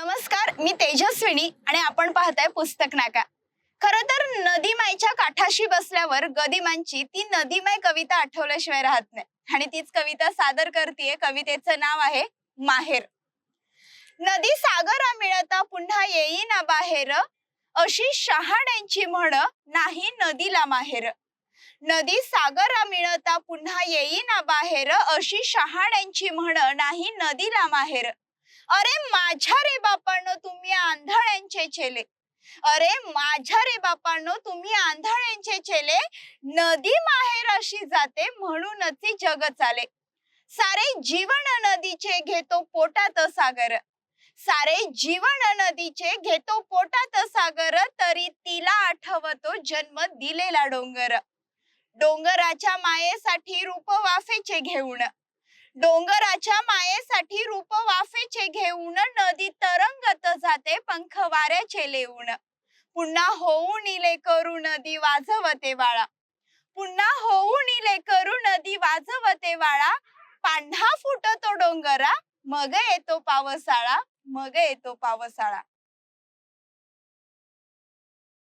नमस्कार मी तेजस्विनी आणि आपण पाहताय पुस्तक नाका. खर तर नदीमायच्या काठाशी बसल्यावर गदिमांची ती नदीमय कविता आठवल्याशिवाय राहत नाही. आणि तीच कविता सादर करते कवितेचं नाव आहे माहेर. नदी सागरा मिळता पुन्हा येईना बाहेर अशी शहाण्यांची म्हण नाही नदीला माहेर. नदी सागरा मिळता पुन्हा येईना बाहेर अशी शहाण्यांची म्हण नाही नदीला माहेर. अरे माझ्या रे बापांनो तुम्ही आंधळ्यांचे चेले. अरे माझ्या रे बापांनो तुम्ही आंधळ्यांचे चेले. नदी माहेर अशी जाते म्हणूनच जग चाले सारे जीवन नदीचे घेतो पोटात सागर. सारे जीवन नदीचे घेतो पोटात सागर तरी तिला आठवतो जन्म दिलेला डोंगर. डोंगराच्या मायेसाठी रूप वाफेचे घेऊन. डोंगराच्या मायेसाठी रूप वाफेचे घेऊन नदी तरंगत जाते पंख वाऱ्याचे लेऊन. पुन्हा होऊन इले करू नदी वाजवते वाळा. पुन्हा होऊन इले करू नदी वाजवते वाळा. पांढा फुटतो डोंगरा मग येतो पावसाळा मग येतो पावसाळा.